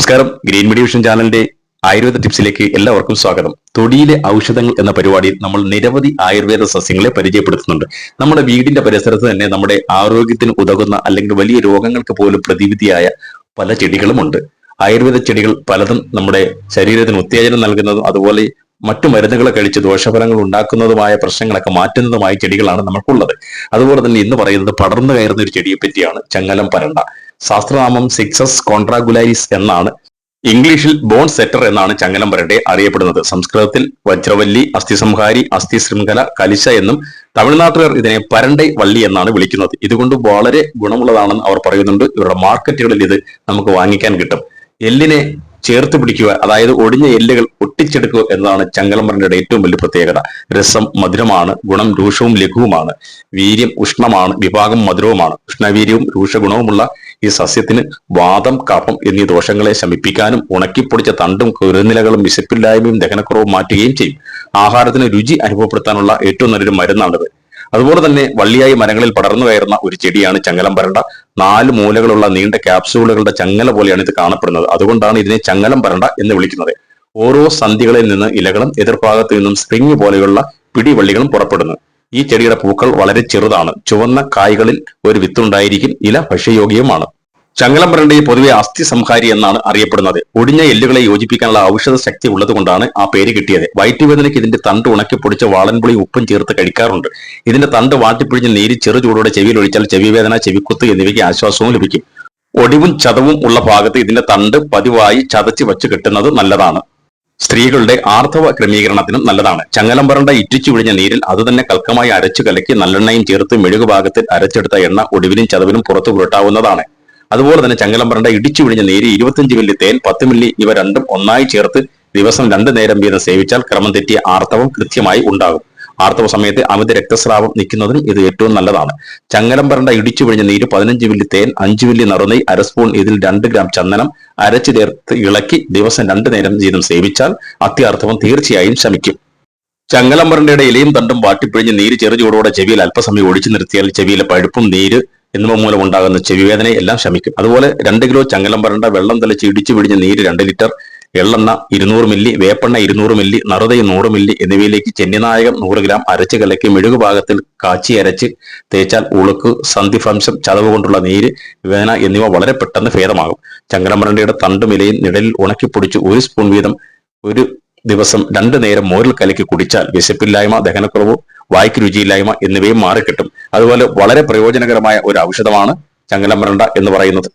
നമസ്കാരം. Green media vision ചാനലിന്റെ ആയുർവേദ ടിപ്സിലേക്ക് എല്ലാവർക്കും സ്വാഗതം. തൊടിയിലെ ഔഷധങ്ങൾ എന്ന പരിപാടിയിൽ നമ്മൾ നിരവധി ആയുർവേദ സസ്യങ്ങളെ പരിചയപ്പെടുത്തുന്നുണ്ട്. നമ്മുടെ വീടിന്റെ പരിസരത്ത് തന്നെ നമ്മുടെ ആരോഗ്യത്തിന് ഉതകുന്ന അല്ലെങ്കിൽ വലിയ രോഗങ്ങൾക്ക് പോലും പ്രതിവിധിയായ പല ചെടികളുമുണ്ട്. ആയുർവേദ ചെടികൾ പലതും നമ്മുടെ ശരീരത്തിന് ഉത്തേജനം നൽകുന്നതും അതുപോലെ മറ്റു മരുന്നുകൾ കഴിച്ച് ദോഷഫലങ്ങൾ ഉണ്ടാക്കുന്നതുമായ പ്രശ്നങ്ങളൊക്കെ മാറ്റുന്നതുമായ ചെടികളാണ് നമുക്കുള്ളത്. അതുപോലെ തന്നെ ഇന്ന് പറയുന്നത് പടർന്നു കയറുന്ന ഒരു ചെടിയെ പറ്റിയാണ് ചങ്ങലം പരണ്ട. ശാസ്ത്രനാമം സിക്സസ് കോൺട്രാഗുലാരിസ് എന്നാണ്. ഇംഗ്ലീഷിൽ ബോൺ സെറ്റർ എന്നാണ് ചങ്ങലം പരണ്ടെ അറിയപ്പെടുന്നത്. സംസ്കൃതത്തിൽ വജ്രവല്ലി അസ്ഥിസംഹാരി അസ്ഥി ശൃംഖല കലിശ എന്നും തമിഴ്നാട്ടുകാർ ഇതിനെ പരണ്ടൈ വള്ളി എന്നാണ് വിളിക്കുന്നത്. ഇതുകൊണ്ട് വളരെ ഗുണമുള്ളതാണെന്ന് അവർ പറയുന്നുണ്ട്. ഇവരുടെ മാർക്കറ്റുകളിൽ ഇത് നമുക്ക് വാങ്ങിക്കാൻ കിട്ടും. എല്ലിനെ ചേർത്ത് പിടിക്കുക അതായത് ഒടിഞ്ഞ എല്ലുകൾ ഒട്ടിച്ചെടുക്കുക എന്നതാണ് ചങ്ങലമരന്റെ ഏറ്റവും വലിയ പ്രത്യേകത. രസം മധുരമാണ് ഗുണം രൂക്ഷവും ലഘുവുമാണ് വീര്യം ഉഷ്ണമാണ് വിഭാഗം മധുരവുമാണ്. ഉഷ്ണവീര്യവും രൂക്ഷഗുണവുമുള്ള ഈ സസ്യത്തിന് വാദം കഫം എന്നീ ദോഷങ്ങളെ ശമിപ്പിക്കാനും ഉണക്കിപ്പൊടിച്ച തണ്ടും കുരുനിലകളും വിശപ്പില്ലായ്മയും ദഹനക്കുറവും മാറ്റുകയും ചെയ്യും. ആഹാരത്തിന് രുചി അനുഭവപ്പെടുത്താനുള്ള ഏറ്റവും നല്ലൊരു മരുന്നാണിത്. അതുപോലെ തന്നെ വള്ളിയായി മരങ്ങളിൽ പടർന്നു കയറുന്ന ഒരു ചെടിയാണ് ചങ്ങലം പരണ്ട നാല് മൂലകളുള്ള നീണ്ട ക്യാപ്സൂളുകളുടെ ചങ്ങല പോലെയാണ് ഇത് കാണപ്പെടുന്നത്. അതുകൊണ്ടാണ് ഇതിനെ ചങ്ങലം പരണ്ട എന്ന് വിളിക്കുന്നത്. ഓരോ സന്ധികളിൽ നിന്ന് ഇലകളും എതിർഭാഗത്തു നിന്നും സ്പ്രിങ് പോലെയുള്ള പിടിവള്ളികളും പുറപ്പെടുന്നു. ഈ ചെടിയുടെ പൂക്കൾ വളരെ ചെറുതാണ്. ചുവന്ന കായ്കളിൽ ഒരു വിത്തുണ്ടായിരിക്കും ഇല ഭക്ഷ്യയോഗ്യവുമാണ്. ചങ്ങലം പരണ്ടയെ പൊതുവെ അസ്ഥി സംഹാരി എന്നാണ് അറിയപ്പെടുന്നത്. ഒടിഞ്ഞ എല്ലുകളെ യോജിപ്പിക്കാനുള്ള ഔഷധ ശക്തി ഉള്ളതുകൊണ്ടാണ് ആ പേര് കിട്ടിയത്. വയറ്റുവേദനയ്ക്ക് ഇതിന്റെ തണ്ട് ഉണക്കി പൊടിച്ച വാളൻപുളി ഉപ്പും ചേർത്ത് കഴിക്കാറുണ്ട്. ഇതിന്റെ തണ്ട് വാട്ടിപ്പിഴിഞ്ഞ് നീര് ചെറു ചൂടോടെ ചെവിയിൽ ഒഴിച്ചാൽ ചെവിവേദന ചെവിക്കുത്ത് എന്നിവയ്ക്ക് ആശ്വാസവും ലഭിക്കും. ഒടിവും ചതവും ഉള്ള ഭാഗത്ത് ഇതിന്റെ തണ്ട് പതിവായി ചതച്ച് വച്ച് കെട്ടുന്നത് നല്ലതാണ്. സ്ത്രീകളുടെ ആർത്തവ ക്രമീകരണത്തിനും നല്ലതാണ്. ചങ്ങലം ഇറ്റിച്ചു വിഴിഞ്ഞ നീരിൽ അത് തന്നെ കൽക്കമായി അരച്ചു കലക്കി നല്ലെണ്ണയും ചേർത്ത് മെഴുകു ഭാഗത്തിൽ അരച്ചെടുത്ത എണ്ണ ഒടിവിനും ചതവിനും പുറത്തു പുരട്ടാവുന്നതാണ്. അതുപോലെ തന്നെ ചങ്ങലം പരണ്ട ഇടിച്ചു വിഴിഞ്ഞ നീര് ഇരുപത്തിയഞ്ച് മില്ലി തേൻ പത്ത് മില്ലി ഇവ രണ്ടും ഒന്നായി ചേർത്ത് ദിവസം രണ്ടു നേരം വീതം സേവിച്ചാൽ ക്രമം തെറ്റിയ ആർത്തവം കൃത്യമായി ഉണ്ടാകും. ആർത്തവ സമയത്ത് അമിത രക്തസ്രാവം നിൽക്കുന്നതിന് ഇത് ഏറ്റവും നല്ലതാണ്. ചങ്ങലം പരണ്ട ഇടിച്ചു വിഴിഞ്ഞ നീര് പതിനഞ്ച് മില്ലി തേൻ അഞ്ച് മില്ലി നറുനെയ് അര സ്പൂൺ ഇതിൽ രണ്ട് ഗ്രാം ചന്ദനം അരച്ചു ചേർത്ത് ഇളക്കി ദിവസം രണ്ടു നേരം വീതം സേവിച്ചാൽ അത്യാർത്ഥവം തീർച്ചയായും ശമിക്കും. ചങ്ങലമ്പറിന്റെ ഇലയും തണ്ടും വാട്ടിപ്പിഴിഞ്ഞ് നീര് ചെറുചൂടോടെ ചെവിയിൽ അല്പസമയം ഒഴിച്ചു നിർത്തിയാൽ ചെവിയിലെ പഴുപ്പും നീര് എന്നിവ മൂലം ഉണ്ടാകുന്ന ചെവിവേദന എല്ലാം ശമിക്കും. അതുപോലെ രണ്ട് കിലോ ചങ്ങലം പരണ്ട വെള്ളം തെളിച്ച് ഇടിച്ചു പിടിഞ്ഞ നീര് രണ്ട് ലിറ്റർ എള്ളെണ്ണ ഇരുന്നൂറ് മില്ലി വേപ്പെണ്ണ ഇരുന്നൂറ് മില്ലി നറുതൈ നൂറ് മില്ലി എന്നിവയിലേക്ക് ചെന്നിനായകം നൂറ് ഗ്രാം അരച്ച് കലക്കി മെഴുകു ഭാഗത്തിൽ കാച്ചി അരച്ച് തേച്ചാൽ ഉളുക്ക് സന്ധിഭ്രംശം ചതവ് കൊണ്ടുള്ള നീര് വേന എന്നിവ വളരെ പെട്ടെന്ന് ഭേദമാകും. ചങ്ങലമരണ്ടയുടെ തണ്ടും ഇലയും നിഴലിൽ ഉണക്കിപ്പൊടിച്ച് ഒരു സ്പൂൺ വീതം ഒരു ദിവസം രണ്ടു നേരം മോരിൽ കലക്കി കുടിച്ചാൽ വിശപ്പില്ലായ്മ ദഹനക്കുറവ് വായ്ക്ക് രുചിയില്ലായ്മ എന്നിവയും മാറിക്കിട്ടും. അതുപോലെ വളരെ പ്രയോജനകരമായ ഒരു ഔഷധമാണ് ചങ്ങലമരണ്ട എന്ന് പറയുന്നത്.